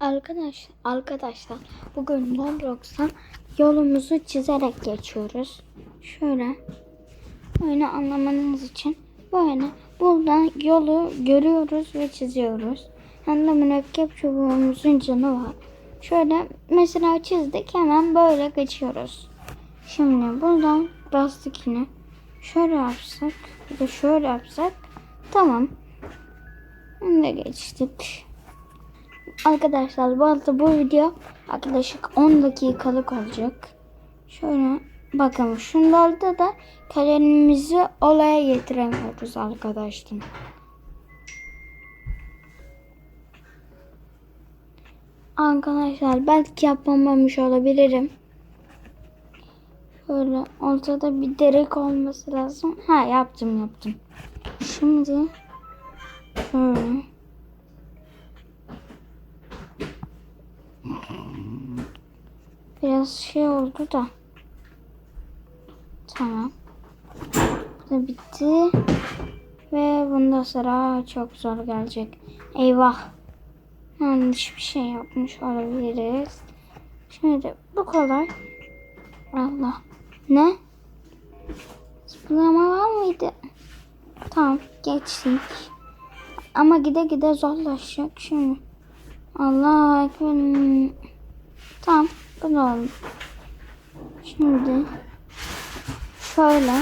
Arkadaş, arkadaşlar bugün Roblox'tan yolumuzu çizerek geçiyoruz. Şöyle böyle anlamanız için böyle buradan yolu görüyoruz ve çiziyoruz. Hem de mürekkep çubuğumuzun canı var. Şöyle mesela çizdik hemen böyle geçiyoruz. Şimdi buradan bastık yine. Şöyle yapsak bir şöyle yapsak tamam. Bunu da geçtik. Arkadaşlar bu arada bu video yaklaşık 10 dakikalık olacak. Şöyle bakın şunlarda da kalemimizi olaya getiremiyoruz arkadaşlar. Arkadaşlar belki yapamamış olabilirim. Şöyle ortada bir delik olması lazım. Ha yaptım yaptım. Şimdi şöyle Biraz şey oldu da. Tamam. Bu da bitti. Ve bunda sıra çok zor gelecek. Eyvah. Yanlış bir şey yapmış olabiliriz. Şimdi bu kolay. Allah. Ne? Zıplama var mıydı? Tamam geçtik. Ama gide gide zorlaşacak şimdi. Allah ekber. Tamam. Bu da oldu. Şimdi şöyle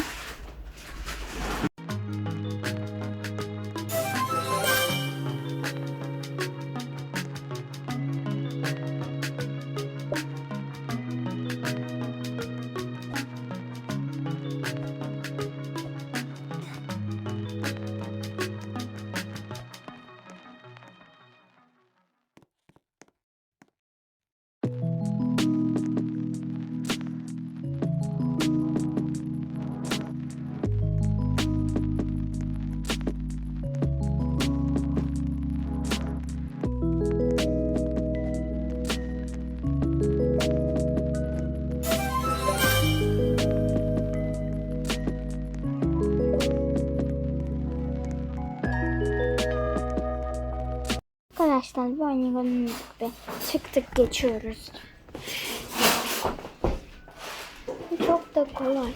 Arkadaşlar bu oyunu gibi çıktık geçiyoruz. Çok da kolay.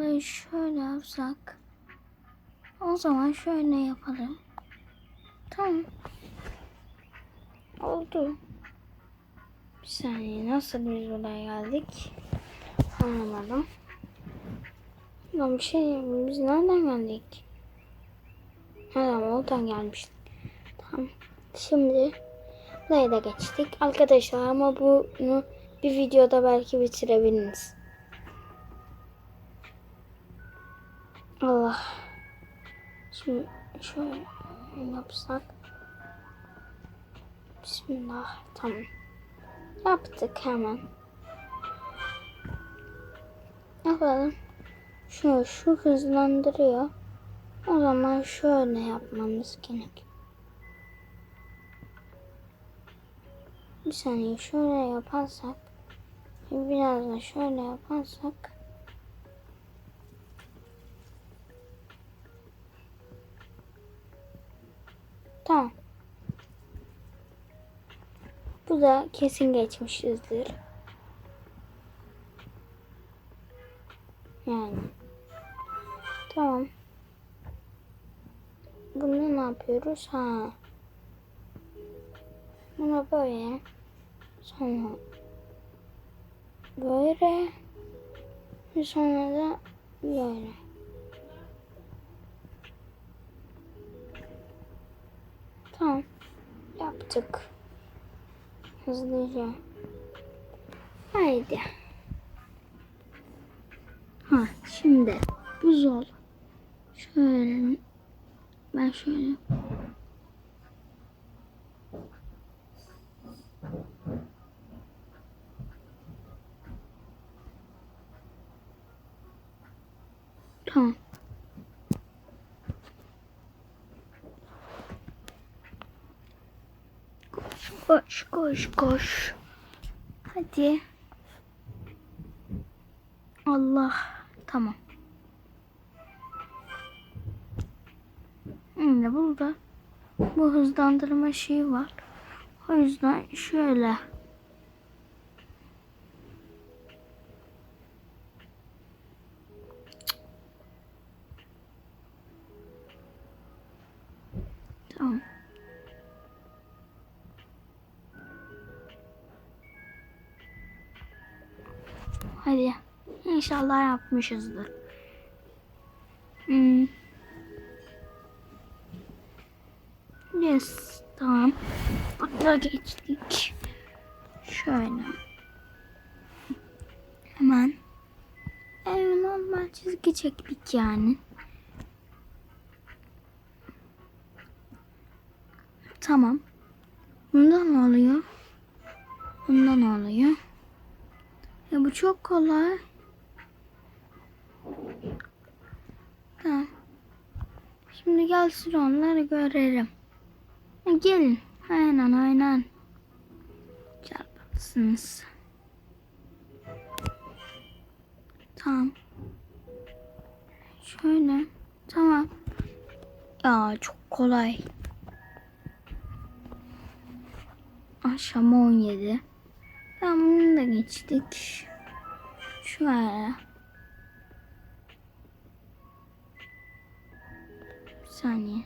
Böyle şöyle yapsak. O zaman şöyle yapalım. Tamam. Oldu. Bir saniye nasıl biz buraya geldik? Anlamadım. Lan bir şey biz nereden geldik? Tamam oradan gelmiştik. Tamam. Şimdi buraya da geçtik. Arkadaşlar ama bunu bir videoda belki bitirebiliriz. Allah. Şimdi şöyle yapsak. Bismillah. Tamam. Yaptık hemen. Yapalım. Şu, şu hızlandırıyor. O zaman şöyle yapmamız gerek. Bir saniye şöyle yaparsak. Biraz da şöyle yaparsak. Tamam. Bu da kesin geçmişizdir. Yani. Tamam. Bunu ne yapıyoruz? Ha. Buna böyle. Sonra böyle. Sonra da böyle. Yaptık. Hızlıca. Haydi. Ha şimdi bu zor. Şöyle. Ben şöyle. Tamam. Koş koş koş. Hadi. Allah. Tamam. Şimdi burada bu hızlandırma şeyi var. O yüzden şöyle. İnşallah yapmışızdır. Hmm. Yes. Tamam. Burada geçtik. Şöyle. Hemen. Evet normal çizgi çektik yani. Tamam. Bunda ne oluyor? Bunda ne oluyor? Ya bu çok kolay. Tamam. Şimdi gelsin onları görelim. Ha, gelin. Aynen aynen. Çarpılsınız. Tamam. Şöyle. Tamam. Ya çok kolay. Akşam 17. Tamam bunu da geçtik. Şöyle. Saniye.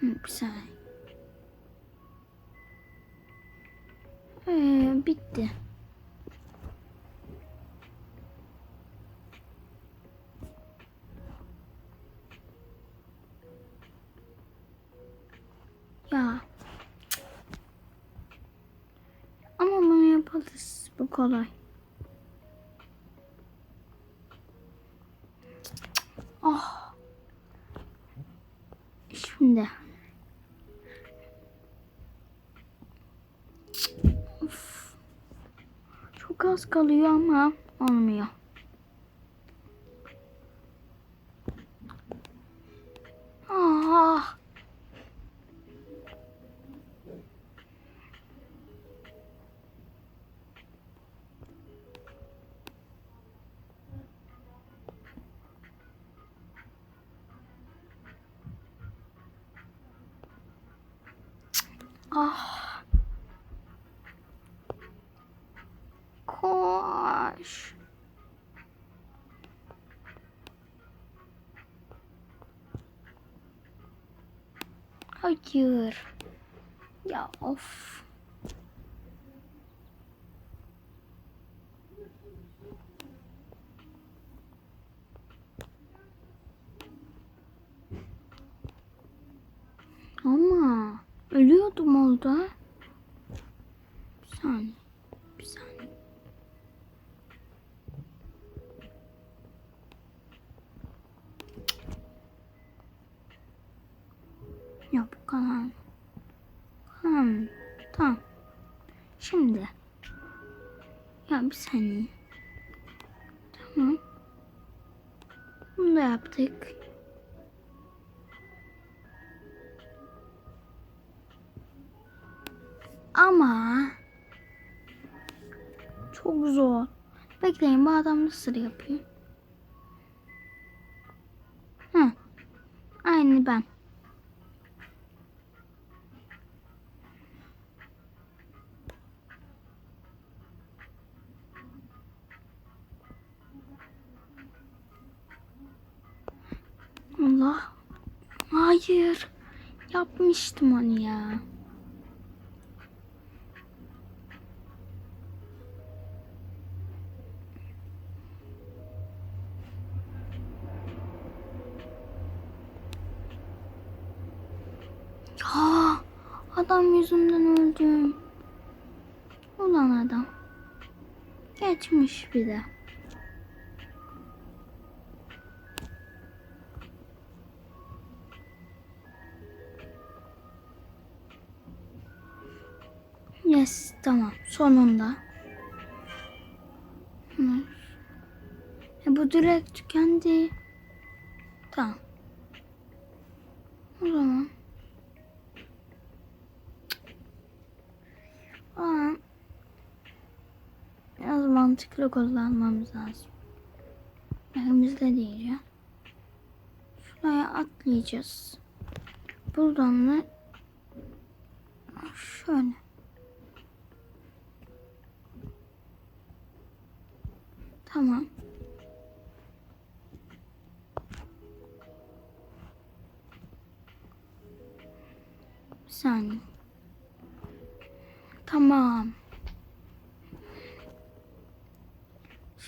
Hı, saniye. Ee, bitti. Ya. Ama bunu yaparız. Bu kolay. Kalıyor ama olmuyor. Ah. Ah. Hayır. Ya of. Ama ölüyordum orada. Ama çok zor. Bekleyin bu adam nasıl yapıyor? Hı. Aynı ben. Allah. Hayır. Yapmıştım onu ya. Ya adam yüzünden öldüm. Ulan adam. Geçmiş bir de. Yes tamam sonunda. Hı. E, bu direkt tükendi. Tamam. O zaman. O zaman biraz mantıklı kullanmamız lazım. Elimizde diyeceğim. Şuraya atlayacağız. Buradan da şöyle.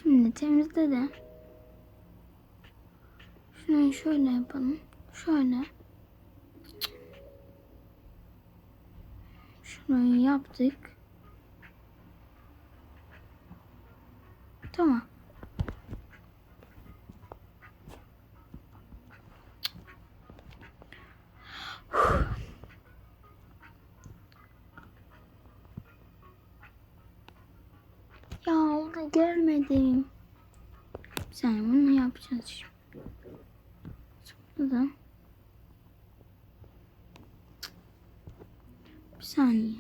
Şimdi temizle de. Şunu şöyle yapalım. Şöyle. Şurayı yaptık. Tamam. Ya onu görmedim. Sen bunu yapacağız şimdi. Sonra da bir saniye.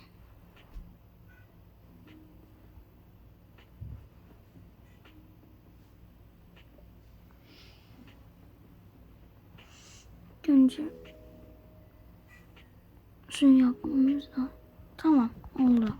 Önce şunu yapmamız lazım. Tamam oldu.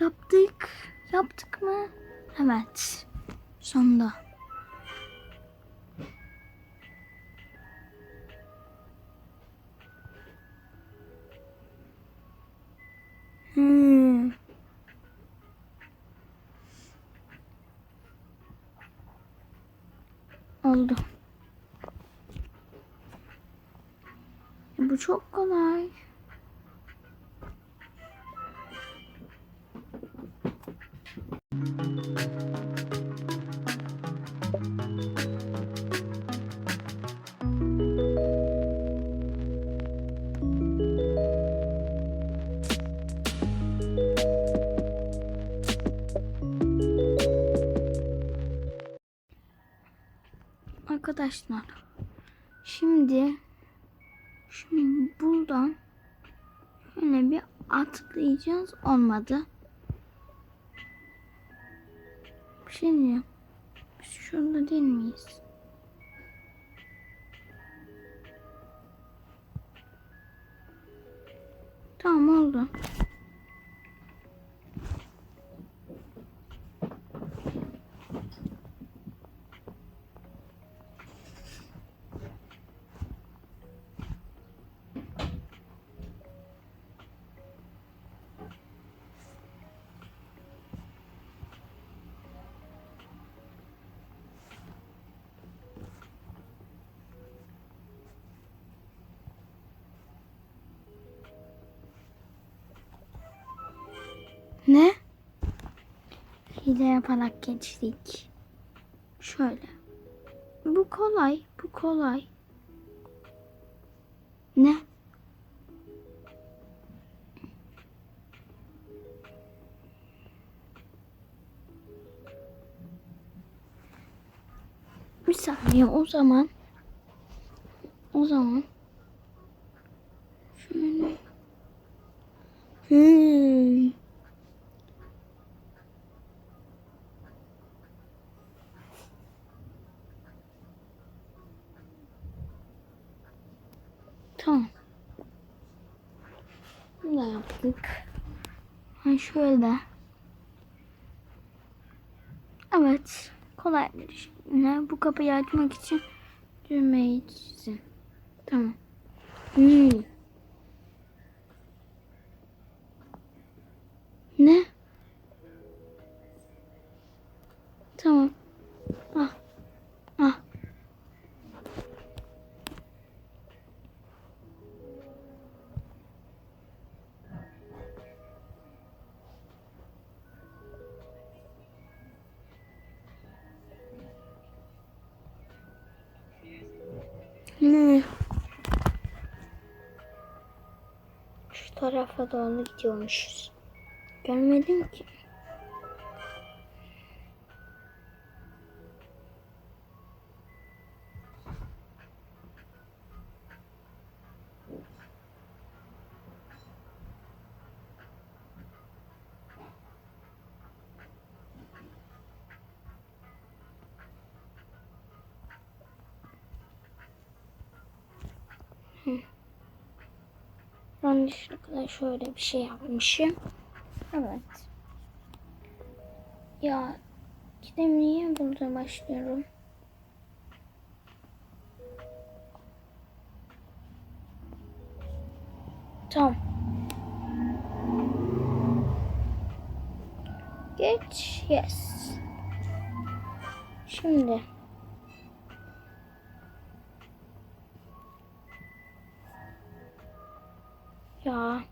Yaptık. Yaptık mı? Evet. Sonunda. Arkadaşlar şimdi şimdi buradan şöyle bir atlayacağız olmadı. Bir şey diyeceğim. Biz şurada değil miyiz? Tamam oldu. Hile yaparak geçtik. Şöyle. Bu kolay. Bu kolay. Ne? Bir saniye o zaman. O zaman. Şöyle. Hmm. Tamam. Bunu da yaptık. Ha şöyle. Evet. Kolay bir. Ne? Bu kapıyı açmak için düğmeyi çizin. Tamam. Hmm. Tarafa doğru gidiyormuşuz. Görmedim ki. Yanlışlıkla şöyle bir şey yapmışım. Evet. Ya gidem niye burada başlıyorum? Tamam. Geç. Yes. Şimdi. Ya.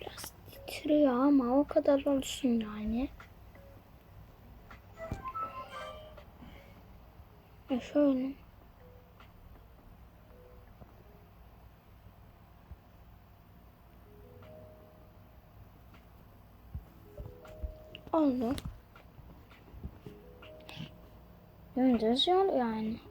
Biraz titriyor ama o kadar olsun yani. Ya şöyle. Oldu. Dümdüz yani.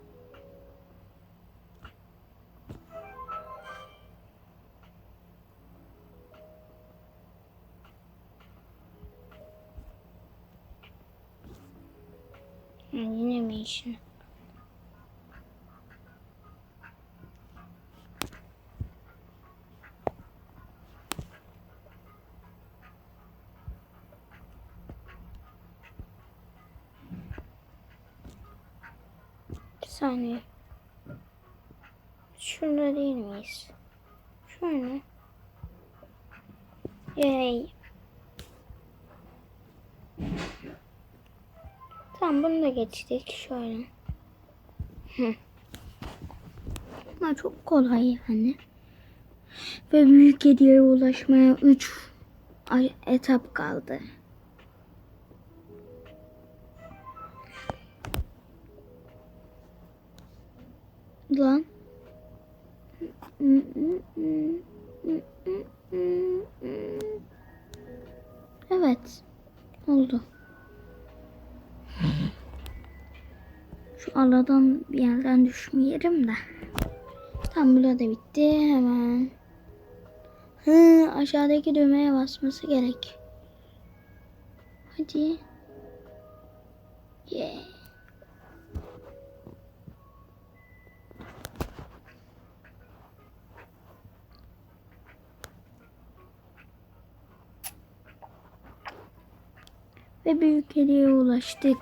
Saniye. Şurada değil miyiz? Şöyle. Yay. Tamam bunu da geçtik. Şöyle. Ama çok kolay yani. Ve büyük hediyeye ulaşmaya 3 etap kaldı. Lan. Evet. Oldu. Şu aradan bir yerden düşmeyelim de. Tam burada bitti. Hemen. Hı, aşağıdaki düğmeye basması gerek. Hadi. Ve büyük hediyeye ulaştık.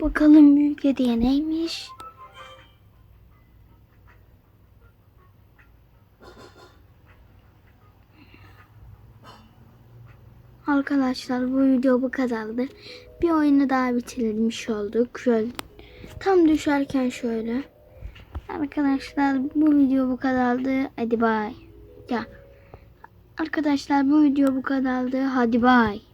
Bakalım büyük hediye neymiş? Arkadaşlar bu video bu kadardı. Bir oyunu daha bitirmiş olduk. Şöyle tam düşerken şöyle. Arkadaşlar bu video bu kadardı. Hadi bay. Ya. Arkadaşlar bu video bu kadardı. Hadi bay.